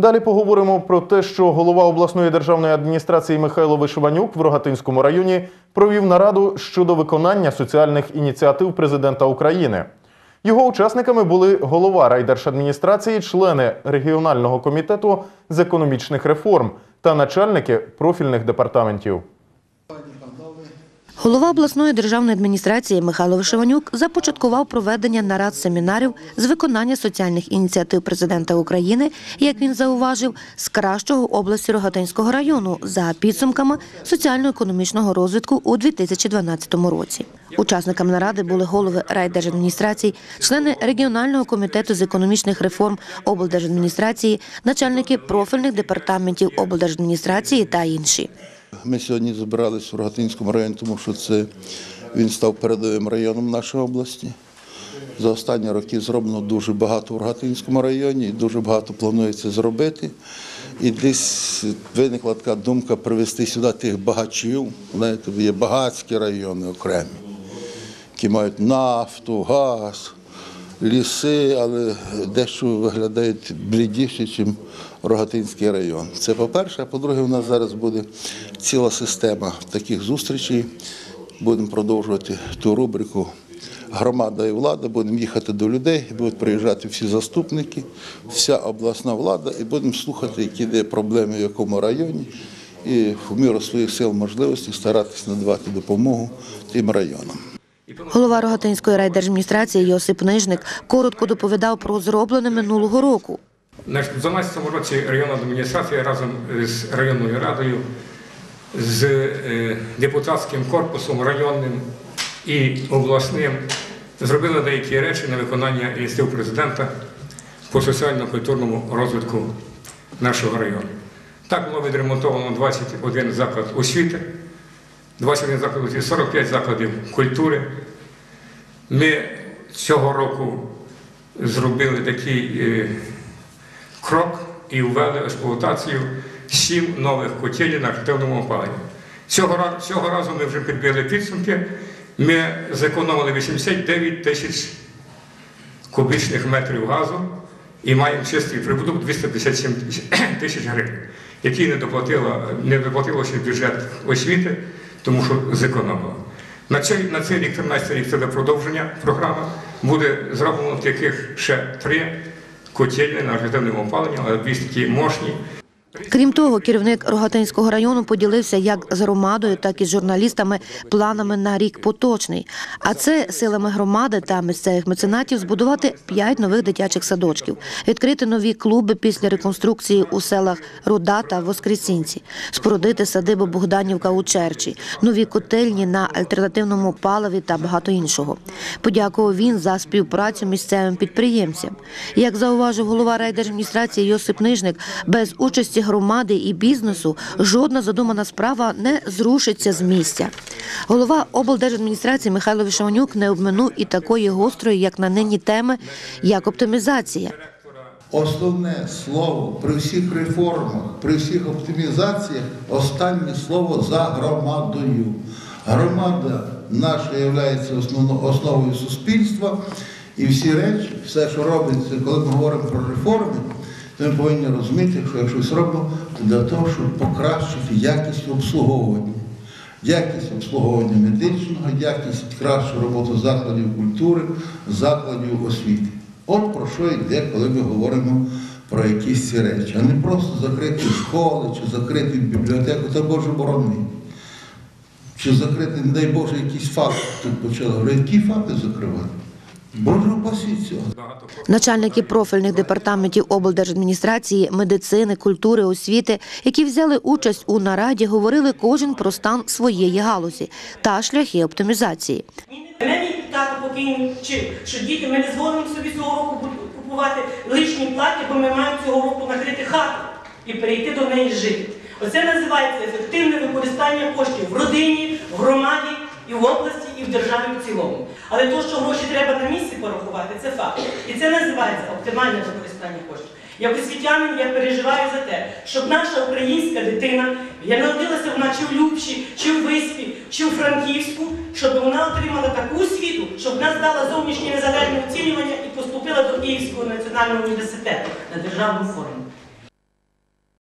Далі поговоримо про те, що голова обласної державної адміністрації Михайло Вишиванюк в Рогатинському районі провів нараду щодо виконання соціальних ініціатив президента України. Його учасниками були голова райдержадміністрації, члени регіонального комітету з економічних реформ та начальники профільних департаментів. Голова обласної державної адміністрації Михайло Вишиванюк започаткував проведення нарад семінарів з виконання соціальних ініціатив президента України, як він зауважив, з кращого області Рогатинського району за підсумками соціально-економічного розвитку у 2012 році. Учасниками наради були голови райдержадміністрацій, члени регіонального комітету з економічних реформ облдержадміністрації, начальники профільних департаментів облдержадміністрації та інші. Ми сьогодні збиралися в Рогатинському районі, тому що це він став передовим районом нашої області. За останні роки зроблено дуже багато в Рогатинському районі, і дуже багато планується зробити. І десь виникла така думка привезти сюди тих багачів. Знаєте, є багатські райони окремі, які мають нафту, газ, ліси, але дещо виглядають блідіше, ніж Рогатинський район. Це по-перше, а по-друге, у нас зараз буде ціла система таких зустрічей. Будемо продовжувати ту рубрику Громада і влада, будемо їхати до людей, будуть приїжджати всі заступники, вся обласна влада, і будемо слухати, які є проблеми в якому районі, і в міру своїх сил можливостей старатися надавати допомогу тим районам. Голова Рогатинської райдержадміністрації Йосип Нижник коротко доповідав про зроблене минулого року. У 2012 році районна адміністрація разом з районною радою, з е, депутатським корпусом районним і обласним зробили деякі речі на виконання ініціатив президента по соціально-культурному розвитку нашого району. Так було відремонтовано 21 заклад освіти, 21 заклад освіти, 45 закладів культури. Ми цього року зробили такий е, крок і ввели в експлуатацію сім нових котелів на активному опаленні. Цього, цього разу ми вже підбили підсумки. Ми зекономили 89 тисяч кубічних метрів газу і маємо чистий прибуток 257 тисяч гривень, який не доплатила, не доплатило ще бюджет освіти, тому що зекономило. На цей, на цей рік, 13 рік, це буде продовження програми. Буде зроблено таких ще три котельні на альтернативному опаленні, але більш такі мощні. Крім того, керівник Рогатинського району поділився як з громадою, так і з журналістами планами на рік поточний. А це силами громади та місцевих меценатів збудувати п'ять нових дитячих садочків, відкрити нові клуби після реконструкції у селах Руда та Воскресінці, спорудити садибу Богданівка у Черчі, нові котельні на альтернативному паливі та багато іншого. Подякував він за співпрацю місцевим підприємцям. Як зауважив голова райдержадміністрації Йосип Нижник, без участі громади і бізнесу жодна задумана справа не зрушиться з місця. Голова облдержадміністрації Михайло Вишиванюк не обминув і такої гострої, як на нині теми, як оптимізація. Основне слово при всіх реформах, при всіх оптимізаціях, останнє слово за громадою. Громада наша є основою суспільства, і всі речі, все, що робиться, коли ми говоримо про реформи, ми повинні розуміти, що якщо щось робимо, для того, щоб покращити якість обслуговування. Якість обслуговування медичного, якість кращу роботу закладів культури, закладів освіти. От про що йде, коли ми говоримо про якісь ці речі, а не просто закрити школи чи закрити бібліотеку, це Боже борони. Чи закрити, не дай Боже, якісь факти тут почали. Які факти закривати? Начальники профільних департаментів облдержадміністрації, медицини, культури, освіти, які взяли участь у нараді, говорили кожен про стан своєї галузі та шляхи оптимізації. Мені тато вчив, що діти ми не згодимо собі цього року купувати лишні плаття, бо ми маємо цього року накрити хату і перейти до неї жити. Оце називається ефективне використання коштів в родині, в громаді і в області, і в державі в цілому. Але то, що гроші треба на місці порахувати, це факт. І це називається оптимальне використання коштів. Як освітянин я переживаю за те, щоб наша українська дитина, я народилася вона чи в Любчі, чи в Виспі, чи в Франківську, щоб вона отримала таку освіту, щоб вона здала зовнішнє незалежне оцінювання і поступила до Київського національного університету на державну форму.